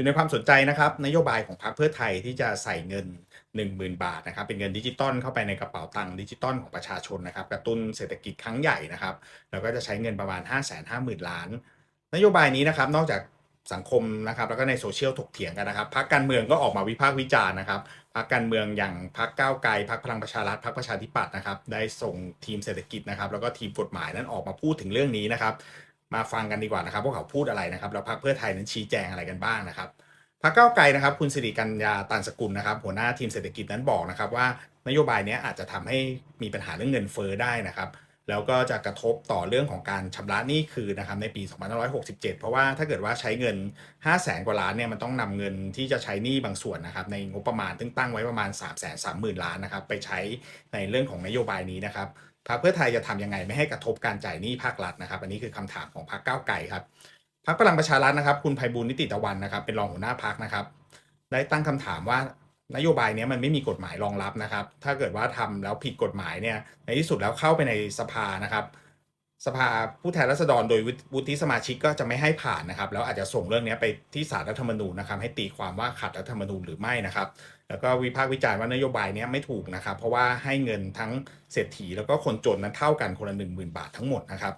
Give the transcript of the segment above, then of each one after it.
อยู่ในความสนใจนะครับนโยบายของพรรคเพื่อไทยที่จะใส่เงิน 10,000 บาทนะครับเป็นเงินดิจิตอลเข้าไปในกระเป๋าตังค์ดิจิตอลของประชาชนนะครับกระตุ้นเศรษฐกิจครั้งใหญ่นะครับแล้วก็จะใช้เงินประมาณ 5 5 0 0 0 0 ล้าน นโยบายนี้นะครับนอกจากสังคมนะครับแล้วก็ในโซเชียลถกเถียงกันนะครับพรรคการเมืองก็ออกมาวิพากษ์วิจารณ์นะครับพรรคการเมืองอย่างพรรคก้าวไกลพรรคพลังประชารัฐพรรคประชาธิปัตย์นะครับได้ส่งทีมเศรษฐกิจนะครับแล้วก็ทีมกฎหมายนั้นออกมาพูดถึงเรื่องนี้นะครับ มาฟังกันดีกว่านะครับว่าเขาพูดอะไรนะครับแล้วพรรคเพื่อไทยนั้นชี้แจงอะไรกันบ้างนะครับพรรคก้าวไกลนะครับ คุณสิริกัญญาตันสกุลนะครับ หัวหน้าทีมเศรษฐกิจนั้นบอกนะครับว่านโยบายนี้อาจจะทำให้มีปัญหาเรื่องเงินเฟ้อได้นะครับ แล้วก็จะกระทบต่อเรื่องของการชำระหนี้คืนนะครับในปี 2567 เพราะว่าถ้าเกิดว่าใช้เงิน 5 0 0แสนกว่าล้านเนี่ยมันต้องนำเงินที่จะใช้หนี้บางส่วนนะครับในงบประมาณซึ่งตั้งไว้ประมาณ 3 3 0 0 0 0 ล้านนะครับไปใช้ในเรื่องของนโยบายนี้นะครับ พรรคเพื่อไทยจะทำยังไงไม่ให้กระทบการจ่ายหนี้ภาครัฐนะครับ อันนี้คือคำถามของพรรคก้าวไกลครับพรรคพลังประชารัฐนะครับ คุณภัยบูลนิติตะวันนะครับ เป็นรองหัวหน้าพรรคนะครับ ได้ตั้งคำถามว่านโยบายนี้มันไม่มีกฎหมายรองรับนะครับ ถ้าเกิดว่าทำแล้วผิดกฎหมายเนี่ยในที่สุดแล้วเข้าไปในสภานะครับ สภาผู้แทนราษฎรโดยวุฒิสมาชิกก็จะไม่ให้ผ่านนะครับ แล้วอาจจะส่งเรื่องนี้ไปที่ศาลรัฐธรรมนูญนะครับ ให้ตีความว่าขัดรัฐธรรมนูญหรือไม่นะครับ แล้วก็วิพากษ์วิจารณ์ว่านโยบายนี้ไม่ถูกนะครับ เพราะว่าให้เงินทั้งเศรษฐีแล้วก็คนจนนั้นเท่ากันคนละหนึ่งหมื่นบาททั้งหมดนะครับ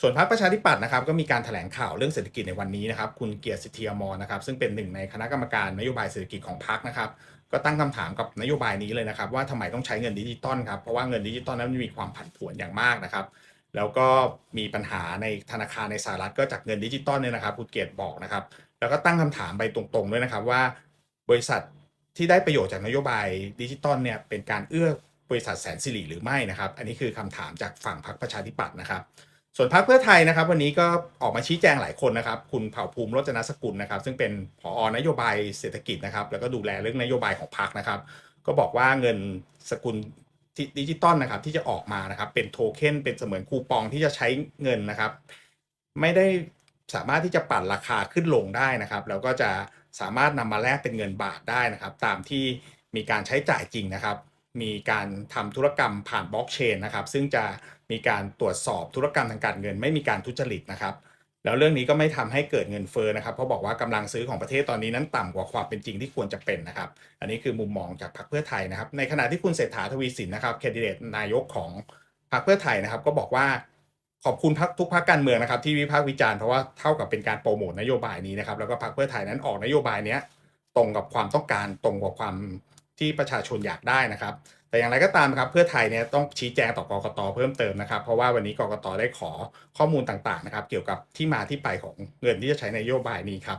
ส่วนพรรคประชาธิปัตย์นะครับ ก็มีการแถลงข่าวเรื่องเศรษฐกิจในวันนี้นะครับ คุณเกียรติสิทธิอมรนะครับ ซึ่งเป็นหนึ่งในคณะกรรมการนโยบายเศรษฐกิจของพรรคนะครับก็ตั้งคำถามกับนโยบายนี้เลยนะครับ ว่าทำไมต้องใช้เงินดิจิตอลครับเพราะว่าเงินดิจิตอลนั้นมีความผันผวนอย่างมากนะครับ แล้วก็มีปัญหาในธนาคารในสหรัฐก็จากเงินดิจิตอลเนี่ยนะครับคุณเกียรติบอกนะครับ แล้วก็ตั้งคำถามไปตรงๆด้วยนะครับว่า บริษัทที่ได้ประโยชน์จากนโยบายดิจิตอลเนี่ยเป็นการเอื้อบริษัทแสนสิริหรือไม่นะครับ อันนี้คือคำถามจากฝั่งพรรคประชาธิปัตย์นะครับ ส่วนพรรคเพื่อไทยนะครับ วันนี้ก็ออกมาชี้แจงหลายคนนะครับ คุณเผ่าภูมิรจนสกุลนะครับ ซึ่งเป็นผอนโยบายเศรษฐกิจนะครับ แล้วก็ดูแลเรื่องนโยบายของพรรคนะครับ ก็บอกว่าเงินสกุล ดิจิตอลนะครับที่จะออกมานะครับ เป็นโทเค็นเป็นเสมือนคูปองที่จะใช้เงินนะครับ ไม่ได้สามารถที่จะปั่นราคาขึ้นลงได้นะครับ แล้วก็จะสามารถนำมาแลกเป็นเงินบาทได้นะครับ ตามที่มีการใช้จ่ายจริงนะครับ มีการทำธุรกรรมผ่านบล็อกเชนนะครับ ซึ่งจะมีการตรวจสอบธุรกรรมทางการเงิน ไม่มีการทุจริตนะครับ แล้วเรื่องนี้ก็ไม่ทำให้เกิดเงินเฟ้อนะครับ เพราะบอกว่ากำลังซื้อของประเทศตอนนี้นั้นต่ำกว่าความเป็นจริงที่ควรจะเป็นนะครับ อันนี้คือมุมมองจากพรรคเพื่อไทยนะครับ ในขณะที่คุณเศรษฐาทวีสินนะครับแคนดิเดตนายกของพรรคเพื่อไทยนะครับ ก็บอกว่าขอบคุณพักทุกพักการเมืองนะครับ ที่วิพากษ์วิจารณ์เพราะว่าเท่ากับเป็นการโปรโมทนโยบายนี้นะครับ แล้วก็พรรคเพื่อไทยนั้นออกนโยบายเนี้ยตรงกับความต้องการตรงกับความที่ประชาชนอยากได้นะครับ แต่อย่างไรก็ตามครับเพื่อไทยเนี่ยต้องชี้แจงต่อกกตเพิ่มเติมนะครับ เพราะว่าวันนี้กกตได้ขอข้อมูลต่างๆนะครับ เกี่ยวกับที่มาที่ไปของเงินที่จะใช้ในนโยบายนี้ครับ